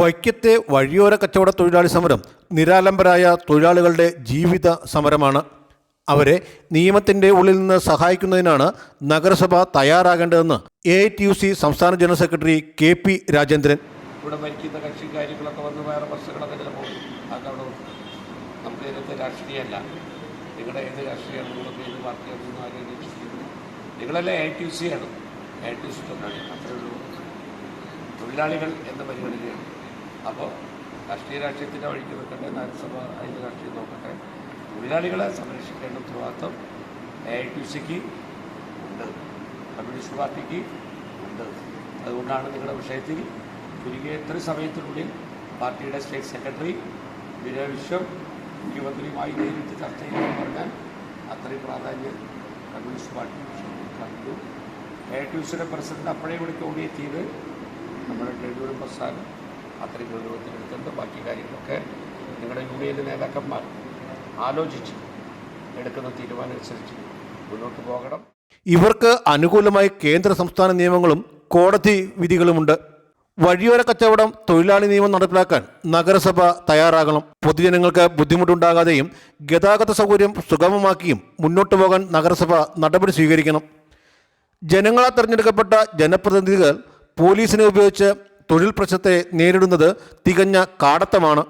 വൈക്കത്തെ വഴിയോര കച്ചവട തൊഴിലാളി സമരം നിരാലംബരായ തൊഴിലാളികളുടെ ജീവിത സമരമാണ്. അവരെ നിയമത്തിന്റെ ഉള്ളിൽ നിന്ന് സഹായിക്കുന്നതിനാണ് നഗരസഭ തയ്യാറാകേണ്ടതെന്ന് എ ടി യു സി സംസ്ഥാന general secretary K P Rajendran. ഇവിടെ ഭരിക്കുന്ന കക്ഷി കാര്യങ്ങളൊക്കെ വന്ന് വേറെ പ്രശ്നങ്ങളൊക്കെ ചിലപ്പോൾ അതവിടെ. നമുക്ക് ഇതിനകത്ത് രാഷ്ട്രീയമല്ല. നിങ്ങളുടെ ഏത് രാഷ്ട്രീയമാണ് നിങ്ങൾക്ക് ഏത് പാർട്ടിയാണെന്ന് ആരും അന്വേഷിക്കുന്നത് നിങ്ങളെല്ലാം എ ടി സി ആണ്. എ ടി സി തൊഴിലാളികൾ അത്രയുള്ളൂ തൊഴിലാളികൾ എന്ന് പരിഗണിക്കുകയാണ്. അപ്പോൾ രാഷ്ട്രീയ രാഷ്ട്രീയത്തിന്റെ വഴിക്ക് വെക്കട്ടെ നഗരസഭ അതിന്റെ രാഷ്ട്രീയം നോക്കട്ടെ. തൊഴിലാളികളെ സംരക്ഷിക്കേണ്ട ഉത്തരവാദിത്വം എ ഐ ടി സിക്ക് ഉണ്ട്. കമ്മ്യൂണിസ്റ്റ് പാർട്ടിക്ക് ഉണ്ട്. അതുകൊണ്ടാണ് നിങ്ങളുടെ വിഷയത്തിൽ ചുരുങ്ങിയ എത്ര സമയത്തിനുള്ളിൽ പാർട്ടിയുടെ സ്റ്റേറ്റ് സെക്രട്ടറി വിനയ വിശ്വം മുഖ്യമന്ത്രിയുമായി നേരിട്ട് ചർച്ച ചെയ്യുമെന്ന് പറഞ്ഞാൽ അത്രയും പ്രാധാന്യം കമ്മ്യൂണിസ്റ്റ് പാർട്ടി കണ്ടു. എ ടി സിയുടെ പ്രസിഡന്റ് അപ്പോഴേ കൂടി ഓടിയെത്തിയത് നമ്മുടെ യൂണിയൻ പ്രസ്ഥാനം അത്രയും ഗൗരവത്തിലെടുത്തിട്ടുണ്ട്. ബാക്കി കാര്യങ്ങളൊക്കെ നിങ്ങളുടെ യൂണിയൻ നേതാക്കന്മാർ ആലോചിച്ച് എടുക്കുന്ന തീരുമാനം അനുസരിച്ച് മുന്നോട്ട് പോകണം. ഇവർക്ക് അനുകൂലമായി കേന്ദ്ര സംസ്ഥാന നിയമങ്ങളും കോടതി വിധികളുമുണ്ട്. വഴിയോര കച്ചവടം തൊഴിലാളി നിയമം നടപ്പിലാക്കാൻ നഗരസഭ തയ്യാറാകണം. പൊതുജനങ്ങൾക്ക് ബുദ്ധിമുട്ടുണ്ടാകാതെയും ഗതാഗത സൗകര്യം സുഗമമാക്കിയും മുന്നോട്ട് പോകാൻ നഗരസഭ നടപടി സ്വീകരിക്കണം. ജനങ്ങളാൽ തിരഞ്ഞെടുക്കപ്പെട്ട ജനപ്രതിനിധികൾ പോലീസിനെ ഉപയോഗിച്ച് തൊഴിൽ പ്രശ്നത്തെ നേരിടുന്നത് തികഞ്ഞ കാടത്തമാണ്.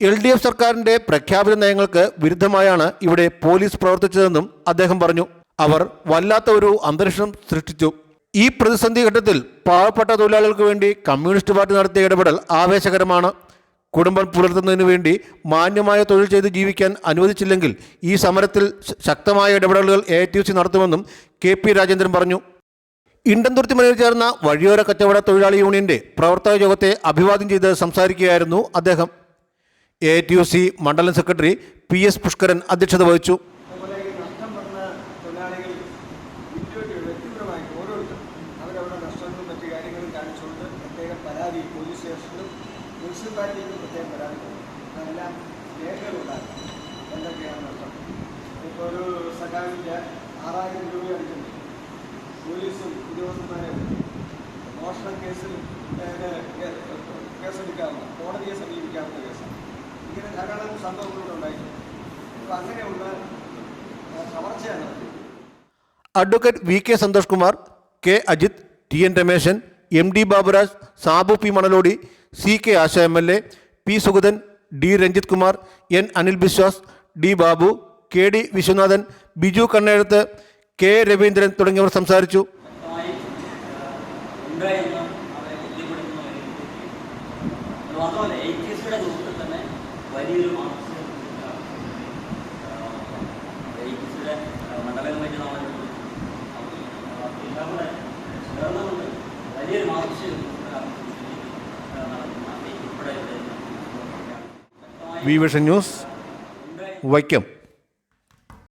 എൽ ഡി എഫ് സർക്കാരിന്റെ പ്രഖ്യാപിത നയങ്ങൾക്ക് വിരുദ്ധമായാണ് ഇവിടെ പോലീസ് പ്രവർത്തിച്ചതെന്നും അദ്ദേഹം പറഞ്ഞു. അവർ വല്ലാത്ത ഒരു അന്തരീക്ഷം സൃഷ്ടിച്ചു. ഈ പ്രതിസന്ധി ഘട്ടത്തിൽ പാവപ്പെട്ട തൊഴിലാളികൾക്ക് വേണ്ടി കമ്മ്യൂണിസ്റ്റ് പാർട്ടി നടത്തിയ ഇടപെടൽ ആവേശകരമാണ്. കുടുംബം പുലർത്തുന്നതിന് വേണ്ടി മാന്യമായ തൊഴിൽ ചെയ്ത് ജീവിക്കാൻ അനുവദിച്ചില്ലെങ്കിൽ ഈ സമരത്തിൽ ശക്തമായ ഇടപെടലുകൾ എ ടി സി നടത്തുമെന്നും കെ പി രാജേന്ദ്രൻ പറഞ്ഞു. ഇണ്ടന്തുരുത്തി മനയിൽ ചേർന്ന വഴിയോര കച്ചവട തൊഴിലാളി യൂണിയന്റെ പ്രവർത്തക യോഗത്തെ അഭിവാദ്യം ചെയ്ത് സംസാരിക്കുകയായിരുന്നു അദ്ദേഹം. എ ടി യു സി മണ്ഡലം സെക്രട്ടറി പി എസ് പുഷ്കരൻ അധ്യക്ഷത വഹിച്ചു. ഇപ്പോൾ ആറായിരം രൂപ അടിച്ചിട്ടുണ്ട്. പോലീസും ഉദ്യോഗസ്ഥന്മാരെ മോഷണ കേസിൽ കേസെടുക്കാവുന്ന കോടതിയെ സമീപിക്കാവുന്ന കേസാണ്. ഇങ്ങനെ ധാരാളം സംഭവങ്ങളുടെ ഉണ്ടായിട്ടുണ്ട്. അപ്പോൾ അങ്ങനെയുള്ള കവർച്ചയാണ് advocate V K Santhosh Kumar K Ajith T N Rameshan M D Baburaj Sabu P Manalodi C K Asha M L A P Sugathan D Ranjith Kumar N Anil Biswas D Babu K D Viswanathan Biju Kannezhuthu K Raveendran തുടങ്ങിയവർ സംസാരിച്ചു. V vision news Vaikom.